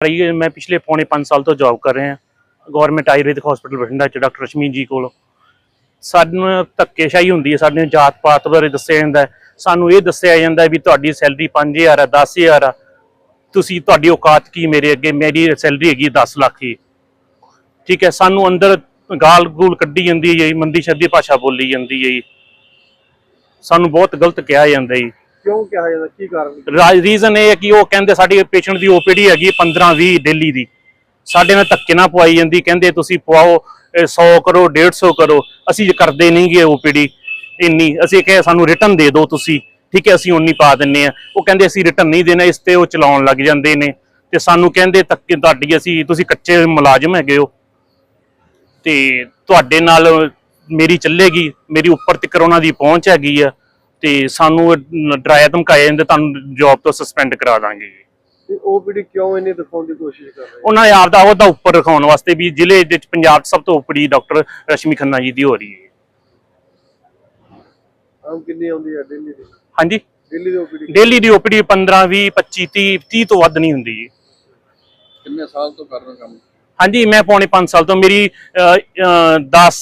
ਰਹੀ ਮੈਂ ਪਿਛਲੇ ਪੌਣੇ 5 ਸਾਲ ਤੋਂ ਜੌਬ ਕਰ ਰਿਹਾ ਗਵਰਨਮੈਂਟ ਆਯੁਰਵੈਦਿਕ ਹਸਪੀਟਲ ਬਠਿੰਡਾ ਚ ਡਾਕਟਰ ਰਸ਼ਮੀ ਜੀ ਕੋਲ। ਸਾਨੂੰ ਧੱਕੇਸ਼ਾਹੀ ਹੁੰਦੀ ਹੈ, ਸਾਡੇ ਜਾਤ ਪਾਤ ਬਾਰੇ ਦੱਸਿਆ ਜਾਂਦਾ ਸਾਨੂੰ ਇਹ ਦੱਸਿਆ ਜਾਂਦਾ ਵੀ ਤੁਹਾਡੀ ਸੈਲਰੀ 5000 ਆ 10000 ਆ। ਤੁਸੀਂ, ਤੁਹਾਡੀ ਔਕਾਤ ਕੀ ਮੇਰੇ ਅੱਗੇ? ਮੇਰੀ ਸੈਲਰੀ ਹੈਗੀ 10 ਲੱਖ ਹੀ। ਠੀਕ ਹੈ, ਸਾਨੂੰ ਅੰਦਰ ਗਾਲ ਗੂਲ ਕੱਢੀ ਜਾਂਦੀ ਹੈ ਜੀ ਮੰਦੀ ਸ਼ੱਦੀ ਭਾਸ਼ਾ ਬੋਲੀ ਜਾਂਦੀ ਹੈ ਜੀ। ਸਾਨੂੰ ਬਹੁਤ ਗਲਤ ਕਿਹਾ ਜਾਂਦਾ ਜੀ। ਕਿਉਂ ਕਿਹਾ ਜਾਂਦਾ? ਕੀ ਕਾਰਨ? ਰਾਜ ਰੀਜ਼ਨ ਇਹ ਹੈ ਕਿ ਉਹ ਕਹਿੰਦੇ ਸਾਡੀ ਪੇਸ਼ੈਂਟ ਦੀ ਓਪੀਡੀ ਹੈਗੀ 15 20 ਦਿੱਲੀ ਦੀ। ਸਾਡੇ ਨਾਲ ਧੱਕੇ ਨਾ ਪਵਾਈ ਜਾਂਦੀ, ਕਹਿੰਦੇ ਤੁਸੀਂ ਪਵਾਓ 100 ਕਰੋ 150 ਕਰੋ। ਅਸੀਂ ਜੇ ਕਰਦੇ ਨਹੀਂਗੇ ਓਪੀਡੀ ਇੰਨੀ, ਅਸੀਂ ਕਹੇ ਸਾਨੂੰ ਰਿਟਰਨ ਦੇ ਦਿਓ ਤੁਸੀਂ। ਠੀਕ ਹੈ, ਅਸੀਂ ਉਨੀ ਪਾ ਦਿੰਨੇ ਆ। ਉਹ ਕਹਿੰਦੇ ਅਸੀਂ ਰਿਟਰਨ ਨਹੀਂ ਦੇਣਾ, ਇਸ ਤੇ ਉਹ ਚਲਾਉਣ ਲੱਗ ਜਾਂਦੇ ਨੇ। ਤੇ ਸਾਨੂੰ ਕਹਿੰਦੇ ਧੱਕੇ ਤੁਹਾਡੀ ਅਸੀਂ, ਤੁਸੀਂ ਕੱਚੇ ਮੁਲਾਜ਼ਮ ਹੈਗੇ ਹੋ। ਤੇ ਤੁਹਾਡੇ ਨਾਲ ਮੇਰੀ ਚੱਲੇਗੀ, ਮੇਰੀ ਉੱਪਰ ਤੱਕ ਉਹਨਾਂ ਦੀ ਪਹੁੰਚ ਹੈਗੀ ਆ। ਤੇ ਸਾਨੂੰ ਡਰਾਇਆ ਧਮਕਾਇਆ ਜਾਂਦੇ ਤੁਹਾਨੂੰ ਜੌਬ ਤੋਂ ਸਸਪੈਂਡ ਕਰਾ ਦਾਂਗੇ ਤੇ ਓਪੀਡੀ ਕਿਉਂ ਇੰਨੀ ਦਿਖਾਉਣ ਦੀ ਕੋਸ਼ਿਸ਼ ਕਰ ਰਹੇ ਉਹਨਾਂ ਨੇ ਆਪਦਾ ਉਹਦਾ ਉੱਪਰ ਰਖਾਉਣ ਵਾਸਤੇ ਵੀ ਜ਼ਿਲ੍ਹੇ ਦੇ ਵਿੱਚ ਪੰਜਾਬ 'ਚ ਸਭ ਤੋਂ ਉੱਪਰੀ ਡਾਕਟਰ ਰਸ਼ਮੀ ਖੰਨਾ ਜੀ ਦੀ ਹੋ ਰਹੀ ਹੈ। ਆਮ ਕਿੰਨੀ ਆਉਂਦੀ ਹੈ ਦਿੱਲੀ ਦੀ? ਹਾਂਜੀ? ਦਿੱਲੀ ਦੀ ਓਪੀਡੀ ਡੇਲੀ ਦੀ ਓਪੀਡੀ 15 20 25 30 30 ਤੋਂ ਵੱਧ ਨਹੀਂ ਹੁੰਦੀ ਜੀ। ਕਿੰਨੇ ਸਾਲ ਤੋਂ ਕਰ ਰਹੇ ਕੰਮ? ਹਾਂਜੀ ਮੈਂ ਪੌਣੇ 5 ਸਾਲ ਤੋਂ ਮੇਰੀ 10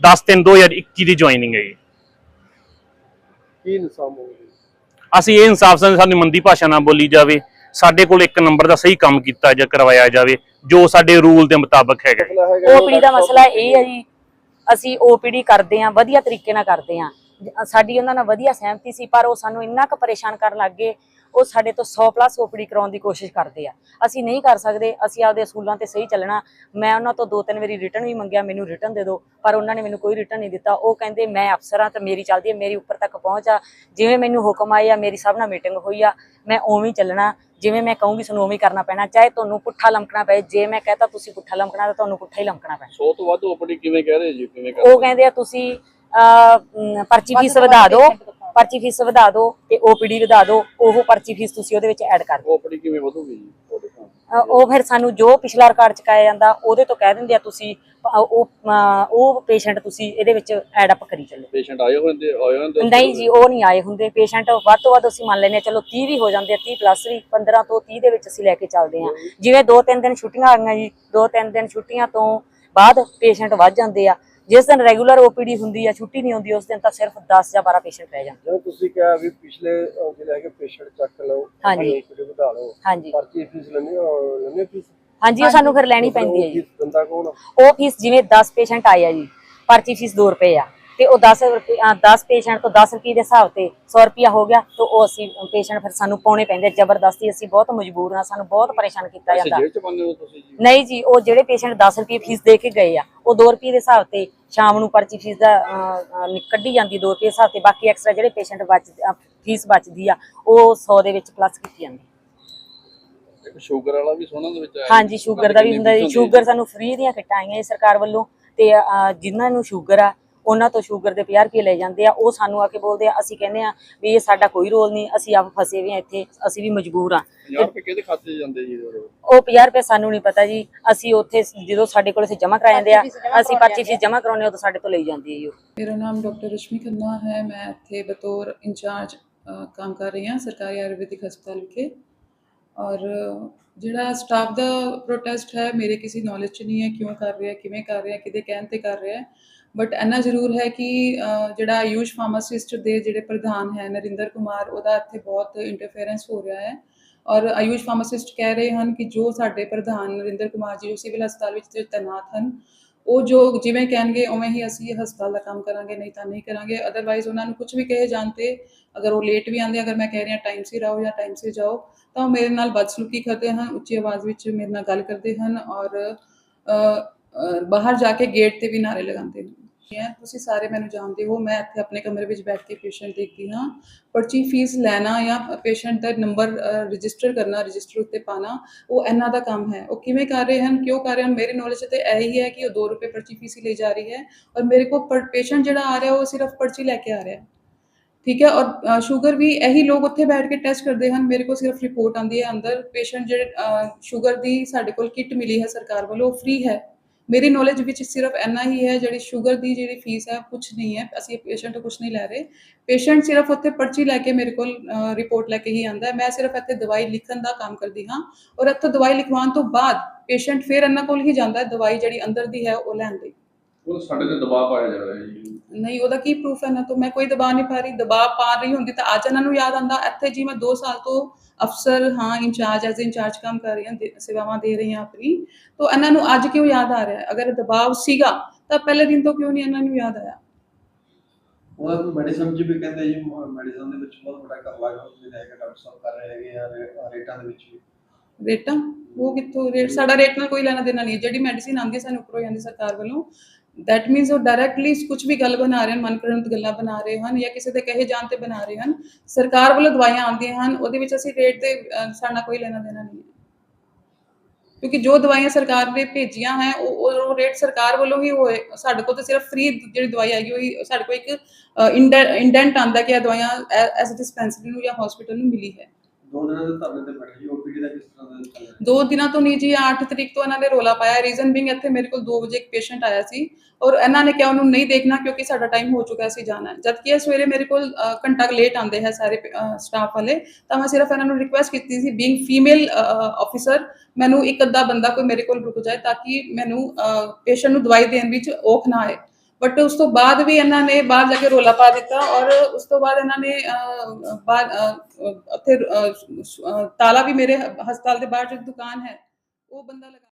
10 3 2021 ਦੀ ਜੁਆਇਨਿੰਗ ਹੈ ਜੀ। ਕੀ ਅਸੀਂ ਇਹ ਇਨਸਾਫ ਸਾਨੂੰ ਸਾਡੀ ਮੰਦੀ ਭਾਸ਼ਾ ਨਾਲ ਬੋਲੀ ਜਾਵੇ ਸਾਡੇ ਕੋਲ ਇੱਕ ਨੰਬਰ ਦਾ ਸਹੀ ਕੰਮ ਕੀਤਾ ਜਾਂ ਕਰਵਾਇਆ ਜਾਵੇ ਜੋ ਸਾਡੇ ਰੂਲ ਦੇ ਮੁਤਾਬਕ ਹੈਗਾ। ਓਪੀਡੀ ਦਾ ਮਸਲਾ ਇਹ ਹੈ ਜੀ ਅਸੀਂ ਓਪੀਡੀ ਕਰਦੇ ਆਂ ਵਧੀਆ ਤਰੀਕੇ ਨਾਲ ਕਰਦੇ ਆਂ ਸਾਡੀ ਉਹਨਾਂ ਨਾਲ ਵਧੀਆ ਸਹਿਮਤੀ ਸੀ ਪਰ ਉਹ ਸਾਨੂੰ ਇੰਨਾ ਕੁ ਪਰੇਸ਼ਾਨ ਕਰਨ ਲੱਗ ਗਏ ਉਹ ਸਾਡੇ ਤੋਂ 100 ਪਲੱਸ ਓਪੀਡੀ ਕਰਾਉਣ ਦੀ ਕੋਸ਼ਿਸ਼ ਕਰਦੇ ਆ। ਅਸੀਂ ਨਹੀਂ ਕਰ ਸਕਦੇ ਅਸੀਂ ਆਪਦੇ ਅਸੂਲਾਂ ਤੇ ਸਹੀ ਚੱਲਣਾ। ਮੈਂ ਉਹਨਾਂ ਤੋਂ ਦੋ ਤਿੰਨ ਵਾਰੀ ਰਿਟਰਨ ਵੀ ਮੰਗਿਆ ਮੈਨੂੰ ਰਿਟਰਨ ਦੇ ਦਿਓ ਪਰ ਉਹਨਾਂ ਨੇ ਮੈਨੂੰ ਕੋਈ ਰਿਟਰਨ ਨਹੀਂ ਦਿੱਤਾ। ਉਹ ਕਹਿੰਦੇ ਮੈਂ ਅਫਸਰਾਂ ਤੇ ਮੇਰੀ ਚੱਲਦੀ ਹੈ ਮੇਰੀ ਉੱਪਰ ਤੱਕ ਪਹੁੰਚ ਆ। ਜਿਵੇਂ ਮੈਨੂੰ ਹੁਕਮ ਆਏ ਆ ਮੇਰੀ ਸਭ ਨਾਲ ਮੀਟਿੰਗ ਹੋਈ ਆ ਮੈਂ ਉਵੇਂ ਹੀ ਚੱਲਣਾ। ਜਿਵੇਂ ਮੈਂ ਕਹੂੰਗੀ ਤੁਹਾਨੂੰ ਉਵੇਂ ਕਰਨਾ ਪੈਣਾ। ਚਾਹੇ ਤੁਹਾਨੂੰ ਪੁੱਠਾ ਲਮਕਣਾ ਪਏ ਜੇ ਮੈਂ ਕਹਤਾ ਤੁਸੀਂ ਪੁੱਠਾ ਲਮਕਣਾ ਤਾਂ ਤੁਹਾਨੂੰ ਪੁੱਠਾ ਹੀ ਲਮਕਣਾ ਪੈਣਾ। 100 ਤੋਂ ਵੱਧ ਓਪੀਡੀ ਕਿਵੇਂ ਕਹਿ ਰਹੇ ਜੀ? ਕਿਵੇਂ ਉਹ ਕਹਿੰਦੇ ਆ ਤੁਸੀਂ ਪਰਚੀ ਫੀਸ ਵਧਾ ਦਿਓ। ਪਰਚੀ ਫੀਸ ਵਧਾ ਦਿਓ ਤੇ ਓਪੀਡੀ ਵਧਾ ਦਿਓ ਉਹ ਪਰਚੀ ਫੀਸ ਤੁਸੀਂ ਉਹਦੇ ਵਿੱਚ ਐਡ ਕਰ ਦਿਓ। ਓਪੀਡੀ ਕਿਵੇਂ ਵਧੂਗੀ ਜੀ ਤੁਹਾਡੇ ਉਹ ਫਿਰ ਸਾਨੂੰ ਜੋ ਪਿਛਲਾ ਰਿਕਾਰਡ ਚਕਾਇਆ ਜਾਂਦਾ ਉਹਦੇ ਤੋਂ ਕਹਿ ਦਿੰਦੇ ਆ ਤੁਸੀਂ ਉਹ ਉਹ ਪੇਸ਼ੈਂਟ ਤੁਸੀਂ ਇਹਦੇ ਵਿੱਚ ਐਡ ਅਪ ਕਰੀ ਚੱਲੋ। ਪੇਸ਼ੈਂਟ ਆਏ ਹੁੰਦੇ ਆਏ ਹੁੰਦੇ? ਨਹੀਂ ਜੀ ਉਹ ਨਹੀਂ ਆਏ ਹੁੰਦੇ। ਪੇਸ਼ੈਂਟ ਵੱਧ ਤੋਂ ਵੱਧ ਅਸੀਂ ਮੰਨ ਲੈਨੇ ਚਲੋ 30 ਵੀ ਹੋ ਜਾਂਦੇ ਆ 30 ਪਲੱਸ ਵੀ 15 ਤੋਂ 30 ਦੇ ਵਿੱਚ ਅਸੀਂ ਲੈ ਕੇ ਚੱਲਦੇ ਆ ਜਿਵੇਂ 2-3 ਦਿਨ ਛੁੱਟੀਆਂ ਆ ਗਈਆਂ ਜੀ 2-3 ਦਿਨ ਛੁੱਟੀਆਂ ਤੋਂ ਬਾਅਦ ਪੇਸ਼ੈਂਟ ਵੱਧ ਜਾਂਦੇ ਆ। ਜਿਸ ਦਿਨ ਰੈਗੂਲਰ ਓਪੀਡੀ ਹੁੰਦੀ ਆ ਛੁੱਟੀ ਨਹੀਂ ਹੁੰਦੀ ਉਸ ਦਿਨ ਤਾਂ ਸਿਰਫ 10 ਜਾਂ 12 ਪੇਸ਼ੈਂਟ ਰਹਿ ਜਾਂਦੇ। ਜਦੋਂ ਤੁਸੀਂ ਕਿਹਾ ਵੀ ਪਿਛਲੇ ਅਹ, ਲੈ ਕੇ ਪੇਸ਼ੈਂਟ ਚੱਕ ਲਓ ਹਾਂਜੀ। ਓਪੀਡੀ ਵਧਾ ਲਓ ਹਾਂਜੀ। ਪਰਚੀ ਫੀਸ ਲੈਣੀ ਲੈਣੀ ਫੀਸ ਹਾਂਜੀ ਉਹ ਸਾਨੂੰ ਫਿਰ ਲੈਣੀ ਪੈਂਦੀ ਹੈ ਜੀ। ਦਿੰਦਾ ਕੌਣ? ਉਹ ਫੀਸ ਜਿਵੇਂ 10 ਪੇਸ਼ੈਂਟ ਆਏ ਆ ਜੀ ਪਰਚੀ ਫੀਸ 2 ਰੁਪਏ ਆ ਤੇ ਉਹ 10 ਰੁਪਏ 10 ਪੇਸ਼ੈਂਟ ਤੋਂ 10 ਰੁਪਏ ਦੇ ਹਿਸਾਬ ਤੇ 100 ਰੁਪਿਆ ਹੋ ਗਿਆ ਤੇ ਉਹ ਅਸੀਂ ਪੇਸ਼ੈਂਟ ਫਿਰ ਸਾਨੂੰ ਪਾਉਣੇ ਪੈਂਦੇ ਜ਼ਬਰਦਸਤੀ ਅਸੀਂ ਬਹੁਤ ਮਜਬੂਰ ਹਾਂ ਸਾਨੂੰ ਬਹੁਤ ਪਰੇਸ਼ਾਨ ਕੀਤਾ ਜਾਂਦਾ। ਨਹੀਂ ਜੀ ਉਹ ਜਿਹੜੇ ਪੇਸ਼ੈਂਟ 10 ਰੁਪਏ ਫੀਸ ਦੇ ਕੇ ਗਏ ਆ ਉਹ 2 ਰੁਪਏ ਦੇ ਹਿਸਾਬ ਤੇ ਸ਼ਾਮ ਨੂੰ ਪਰਚੀ ਫੀਸ ਦਾ ਕੱਢੀ ਜਾਂਦੀ 2 ਰੁਪਏ ਦੇ ਹਿਸਾਬ ਤੇ ਬਾਕੀ ਐਕਸਟਰਾ ਜਿਹੜੇ ਪੇਸ਼ੈਂਟ ਬਚ ਫੀਸ ਬਚਦੀ ਆ ਉਹ 100 ਦੇ ਵਿੱਚ ਪਲੱਸ ਕੀਤੀ ਜਾਂਦੀ। ਸ਼ੂਗਰ ਵਾਲਾ ਵੀ ਸੁਣਨ ਦੇ ਵਿੱਚ ਆਇਆ। ਹਾਂਜੀ ਸ਼ੂਗਰ ਦਾ ਵੀ ਹੁੰਦਾ ਜੀ ਸ਼ੂਗਰ ਸਾਨੂੰ ਫ੍ਰੀ ਦੀਆਂ ਕਿੱਟਾਂ ਆਈਆਂ ਜੀ ਸਰਕਾਰ ਵੱਲੋਂ ਤੇ ਜਿਨ੍ਹਾਂ ਨੂੰ ਸ਼ੂਗਰ ਆ ਉਹਨਾਂ ਤੋਂ ਸ਼ੂਗਰ ਦੇ 50 ਰੁਪਏ ਲੈ ਜਾਂਦੇ ਆ ਉਹ ਸਾਨੂੰ ਆ ਕੇ ਬੋਲਦੇ ਆ ਅਸੀਂ ਕਹਿੰਦੇ ਆ ਵੀ ਇਹ ਸਾਡਾ ਕੋਈ ਰੋਲ ਨਹੀਂ ਅਸੀਂ ਆਪ ਫਸੇ ਵੀ ਆ ਇੱਥੇ ਅਸੀਂ ਵੀ ਮਜਬੂਰ ਆ। 50 ਰੁਪਏ ਕਿਹਦੇ ਖਾਤੇ 'ਚ ਜਾਂਦੇ ਜੀ ਉਹਦੇ? ਉਹ 50 ਰੁਪਏ ਸਾਨੂੰ ਨਹੀਂ ਪਤਾ ਜੀ ਅਸੀਂ ਉੱਥੇ ਜਦੋਂ ਸਾਡੇ ਕੋਲ ਅਸੀਂ ਜਮ੍ਹਾਂ ਕਰਾ ਜਾਂਦੇ ਆ ਅਸੀਂ ਪਰਚੀ ਫੀਸ ਜਮ੍ਹਾਂ ਕਰਾਉਂਦੇ ਹਾਂ ਤਾਂ ਸਾਡੇ ਤੋਂ ਲਈ ਜਾਂਦੀ ਹੈ ਜੀ ਉਹ। ਮੇਰਾ ਨਾਮ ਡਾਕਟਰ ਰਸ਼ਮੀ ਖੰਨਾ ਹੈ ਮੈਂ ਇੱਥੇ ਬਤੌਰ ਇੰਚਾਰਜ ਕੰਮ ਕਰ ਰਹੀ ਹਾਂ ਸਰਕਾਰੀ ਆਯੁਰਵੈਦਿਕ ਹਸਪਤਾਲ ਵਿਖੇ। ਔਰ ਜਿਹੜਾ ਸਟਾਫ ਦਾ ਪ੍ਰੋਟੈਸਟ ਹੈ ਮੇਰੇ ਕਿਸੇ ਨੌਲੇਜ 'ਚ ਨਹੀਂ ਹੈ ਕਿਉਂ ਕਰ ਰਿਹਾ ਕਿਵੇਂ ਕਰ ਰਿਹਾ ਕਿਹਦੇ ਕਹਿਣ ਤੇ ਕਰ ਰਿਹਾ ਬਟ ਇੰਨਾ ਜ਼ਰੂਰ ਹੈ ਕਿ ਜਿਹੜਾ ਆਯੂਸ਼ ਫਾਰਮਾਸਿਸਟ ਦੇ ਜਿਹੜੇ ਪ੍ਰਧਾਨ ਹੈ ਨਰਿੰਦਰ ਕੁਮਾਰ, ਉਹਦਾ ਇੱਥੇ ਬਹੁਤ ਇੰਟਰਫੇਰੈਂਸ ਹੋ ਰਿਹਾ ਹੈ। ਔਰ ਆਯੂਸ਼ ਫਾਰਮਾਸਿਸਟ ਕਹਿ ਰਹੇ ਹਨ ਕਿ ਜੋ ਸਾਡੇ ਪ੍ਰਧਾਨ ਨਰਿੰਦਰ ਕੁਮਾਰ ਜੀ ਜੋ ਸਿਵਲ ਹਸਪਤਾਲ ਵਿੱਚ ਤੇ ਤੈਨਾਤ ਹਨ, ਉਹ ਜੋ ਜਿਵੇਂ ਕਹਿਣਗੇ, ਉਵੇਂ ਹੀ ਅਸੀਂ ਹਸਪਤਾਲ ਦਾ ਕੰਮ ਕਰਾਂਗੇ, ਨਹੀਂ ਤਾਂ ਨਹੀਂ ਕਰਾਂਗੇ। ਅਦਰਵਾਈਜ਼ ਉਹਨਾਂ ਨੂੰ ਕੁਝ ਵੀ ਕਹੇ ਜਾਂਦੇ ਅਗਰ ਉਹ ਲੇਟ ਵੀ ਆਉਂਦੇ, ਅਗਰ ਮੈਂ ਕਹਿ ਰਿਹਾ ਟਾਈਮ ਸਿਰ ਆਓ ਜਾਂ ਟਾਈਮ ਸਿਰ ਜਾਓ, ਤਾਂ ਉਹ ਮੇਰੇ ਨਾਲ ਬਦਸਲੂਕੀ ਕਰਦੇ ਹਨ, ਉੱਚੀ ਆਵਾਜ਼ ਵਿੱਚ ਮੇਰੇ ਨਾਲ ਗੱਲ ਕਰਦੇ ਹਨ ਔਰ ਬਾਹਰ ਜਾ ਕੇ ਗੇਟ ਤੇ ਵੀ ਨਾਰੇ ਲਗਾਉਂਦੇ ਹਨ। ਹੈ ਤੁਸੀਂ ਸਾਰੇ ਮੈਨੂੰ ਜਾਣਦੇ ਹੋ, ਮੈਂ ਇੱਥੇ ਆਪਣੇ ਕਮਰੇ ਵਿੱਚ ਬੈਠ ਕੇ ਪੇਸ਼ੈਂਟ ਦੇਖਦੀ ਹਾਂ। ਪਰਚੀ ਫੀਸ ਲੈਣਾ ਜਾਂ ਪੇਸ਼ੈਂਟ ਦਾ ਨੰਬਰ ਰਜਿਸਟਰ ਕਰਨਾ ਰਜਿਸਟਰ ਉੱਤੇ ਪਾਣਾ ਉਹ ਇਹਨਾਂ ਦਾ ਕੰਮ ਹੈ। ਉਹ ਕਿਵੇਂ ਕਰ ਰਹੇ ਹਨ, ਕਿਉਂ ਕਰ ਰਹੇ ਹਨ, ਮੇਰੀ ਨੌਲੇਜ ਤੇ ਇਹੀ ਹੈ ਕਿ ਉਹ 2 ਰੁਪਏ ਪਰਚੀ ਫੀਸ ਹੀ ਲਈ ਜਾ ਰਹੀ ਹੈ ਔਰ ਮੇਰੇ ਕੋਲ ਪੇਸ਼ੈਂਟ ਜਿਹੜਾ ਆ ਰਿਹਾ, ਉਹ ਸਿਰਫ ਪਰਚੀ ਲੈ ਕੇ ਆ ਰਿਹਾ। ਹੈ ਠੀਕ ਹੈ, ਔਰ ਸ਼ੂਗਰ ਵੀ ਇਹੀ ਲੋਕ ਉੱਥੇ ਬੈਠ ਕੇ ਟੈਸਟ ਕਰਦੇ ਹਨ, ਮੇਰੇ ਕੋਲ ਸਿਰਫ ਰਿਪੋਰਟ ਆਉਂਦੀ ਹੈ ਅੰਦਰ। ਪੇਸ਼ੈਂਟ ਜਿਹੜੇ ਸ਼ੂਗਰ ਦੀ ਸਾਡੇ ਕੋਲ ਕਿੱਟ ਮਿਲੀ ਹੈ ਸਰਕਾਰ ਵੱਲੋਂ ਫ੍ਰੀ ਹੈ। ਮੇਰੀ ਨੌਲੇਜ ਵਿੱਚ ਸਿਰਫ ਇੰਨਾ ਹੀ ਹੈ, ਜਿਹੜੀ ਸ਼ੂਗਰ ਦੀ ਜਿਹੜੀ ਫੀਸ ਹੈ ਕੁਝ ਨਹੀਂ ਹੈ, ਅਸੀਂ ਪੇਸ਼ੈਂਟ ਤੋਂ ਕੁਝ ਨਹੀਂ ਲੈ ਰਹੇ। ਪੇਸ਼ੈਂਟ ਸਿਰਫ ਉੱਥੇ ਪਰਚੀ ਲੈ ਕੇ ਮੇਰੇ ਕੋਲ ਰਿਪੋਰਟ ਲੈ ਕੇ ਹੀ ਆਂਦਾ ਮੈਂ ਸਿਰਫ ਇੱਥੇ ਦਵਾਈ ਲਿਖਣ ਦਾ ਕੰਮ ਕਰਦੀ ਹਾਂ ਔਰ ਇੱਥੋਂ ਦਵਾਈ ਲਿਖਵਾਉਣ ਤੋਂ ਬਾਅਦ ਪੇਸ਼ੈਂਟ ਫਿਰ ਇਹਨਾਂ ਕੋਲ ਹੀ ਜਾਂਦਾ ਹੈ, ਦਵਾਈ ਜਿਹੜੀ ਅੰਦਰ ਦੀ ਹੈ ਉਹ ਲੈਣ ਲਈ। ਉਹ ਸਾਡੇ ਤੇ ਦਬਾਅ ਪਾਇਆ ਜਾ ਰਿਹਾ ਹੈ ਜੀ। ਨਹੀਂ ਉਹਦਾ ਕੀ ਪ੍ਰੂਫ ਹੈ? ਨਾ ਤਾਂ ਮੈਂ ਕੋਈ ਦਬਾਅ ਨਹੀਂ ਪਾ ਰਹੀ। ਦਬਾਅ ਪਾ ਰਹੀ ਹੁੰਦੀ ਤਾਂ ਅੱਜ ਇਹਨਾਂ ਨੂੰ ਯਾਦ ਆਂਦਾ ਇੱਥੇ ਜੀ ਮੈਂ 2 ਸਾਲ ਤੋਂ ਅਫਸਰ ਹਾਂ ਇੰਚਾਰਜ ਐਜ਼ ਇੰਚਾਰਜ ਕੰਮ ਕਰ ਰਹੀ ਹਾਂ ਸੇਵਾਵਾਂ ਦੇ ਰਹੀ ਹਾਂ ਆਪਣੀ। ਤਾਂ ਇਹਨਾਂ ਨੂੰ ਅੱਜ ਕਿਉਂ ਯਾਦ ਆ ਰਿਹਾ? ਹੈ ਅਗਰ ਦਬਾਅ ਸੀਗਾ ਤਾਂ ਪਹਿਲੇ ਦਿਨ ਤੋਂ ਕਿਉਂ ਨਹੀਂ ਇਹਨਾਂ ਨੂੰ ਯਾਦ ਆਇਆ? ਉਹਨਾਂ ਨੂੰ ਮੈਡੀਸਨ ਜੀ ਵੀ ਕਹਿੰਦੇ ਜੀ ਮੈਡੀਸਨ ਦੇ ਵਿੱਚ ਬਹੁਤ ਵੱਡਾ ਕਰ ਲਾਗਾ ਵੀ ਹੈਗਾ ਡਾਕਟਰ ਸਾਹਿਬ ਕਰ ਰਹੇ ਹੈਗੇ ਆ ਰੇਟਾਂ ਦੇ ਵਿੱਚ ਵੀ। ਰੇਟਾਂ? ਉਹ ਕਿੱਥੋਂ? ਰੇਟ ਸਾਡਾ ਰੇਟ ਨਾਲ ਕੋਈ ਲੈਣਾ ਦੇਣਾ ਨਹੀਂ ਜਿਹੜੀ ਮੈਡੀਸਿਨ ਆਉਂਦੀ ਸਾਨੂੰ ਉੱਪਰੋਂ ਜਾਂਦੀ ਸਰਕਾਰ ਵੱਲੋਂ। ਦੈਟ ਮੀਨਸ ਉਹ ਡਾਇਰੈਕਟਲੀ ਕੁਝ ਵੀ ਗੱਲ ਬਣਾ ਰਹੇ ਹਨ ਮਨਕਰੰਤ ਗੱਲਾਂ ਬਣਾ ਰਹੇ ਹਨ ਜਾਂ ਕਿਸੇ ਦੇ ਕਹੇ ਜਾਣ ਤੇ ਬਣਾ ਰਹੇ ਹਨ, ਸਰਕਾਰ ਵੱਲੋਂ ਦਵਾਈਆਂ ਆਉਂਦੀਆਂ ਹਨ, ਉਹਦੇ ਵਿੱਚ ਅਸੀਂ ਰੇਟ ਤੇ ਸਾਡਾ ਕੋਈ ਲੈਣਾ ਦੇਣਾ ਨਹੀਂ ਹੈ। ਕਿਉਂਕਿ ਜੋ ਦਵਾਈਆਂ ਸਰਕਾਰ ਨੇ ਭੇਜੀਆਂ ਹੈ, ਉਹ, ਉਹ- ਰੇਟ ਸਰਕਾਰ ਵੱਲੋਂ ਹੀ ਹੋਏ, ਸਾਡੇ ਕੋਲ ਤਾਂ ਸਿਰਫ ਫ੍ਰੀ ਜਿਹੜੀ ਦਵਾਈ ਆਏਗੀ, ਉਹੀ ਸਾਡੇ ਕੋਲ ਇੱਕ ਇੰਡੈਂਟ ਆਂਦਾ ਕਿ ਇਹ ਦਵਾਈਆਂ ਐਸ ਡਿਸਪੈਂਸਰੀ ਨੂੰ ਜਾਂ ਹਸਪੀਟਲ ਨੂੰ ਮਿਲੀ ਹੈ। ਦੋ ਦਿਨਾਂ ਦੇ ਧਰਨੇ ਤੇ ਬੈਠੇ ਜੀ ਓਪੀਡੀ ਦਾ ਕਿਸ ਤਰ੍ਹਾਂ ਦਾ ਚੱਲ ਰਿਹਾ? ਦੋ ਦਿਨਾਂ ਤੋਂ ਨਹੀਂ ਜੀ 8 ਤਰੀਕ ਤੋਂ ਇਹਨਾਂ ਨੇ ਰੋਲਾ ਪਾਇਆ। ਰੀਜ਼ਨ ਬਿੰਗ ਇੱਥੇ ਮੇਰੇ ਕੋਲ 2 ਵਜੇ ਇੱਕ ਪੇਸ਼ੈਂਟ ਆਇਆ ਸੀ ਔਰ ਇਹਨਾਂ ਨੇ ਕਿਹਾ ਉਹਨੂੰ ਨਹੀਂ ਦੇਖਣਾ ਕਿਉਂਕਿ ਸਾਡਾ ਟਾਈਮ ਹੋ ਚੁੱਕਾ ਸੀ ਜਾਣਾ। ਹੈ ਜਦ ਇਹ ਸਵੇਰੇ ਮੇਰੇ ਕੋਲ ਅ, ਘੰਟਾ ਲੇਟ ਆਉਂਦੇ ਹੈ ਸਾਰੇ ਸਟਾਫ ਵਾਲੇ ਤਾਂ ਮੈਂ ਸਿਰਫ ਇਹਨਾਂ ਨੂੰ ਰਿਕੁਐਸਟ ਕੀਤੀ ਸੀ ਬੀਇੰਗ ਫੀਮੇਲ ਆਫੀਸਰ ਮੈਨੂੰ ਇੱਕ ਅੱਧਾ ਬੰਦਾ ਕੋਈ ਮੇਰੇ ਕੋਲ ਰੁਕ ਜਾਏ ਤਾਂ ਕਿ ਮੈਨੂੰ ਪੇਸ਼ੈਂਟ ਨੂੰ ਦਵਾਈ ਦੇਣ ਵਿੱਚ ਔਖ ਨਾ ਆਏ। ਬਟ ਉਸ ਤੋਂ ਬਾਅਦ ਵੀ ਇਹਨਾਂ ਨੇ ਬਾਹਰ ਜਾ ਕੇ ਰੋਲਾ ਪਾ ਦਿੱਤਾ ਔਰ ਉਸ ਤੋਂ ਬਾਅਦ ਇਹਨਾਂ ਨੇ ਅ, ਉੱਥੇ ਤਾਲਾ ਵੀ ਮੇਰੇ ਹਸਪਤਾਲ ਦੇ ਬਾਹਰ ਜੋ ਦੁਕਾਨ ਹੈ ਉਹ ਬੰਦਾ ਲਗਾ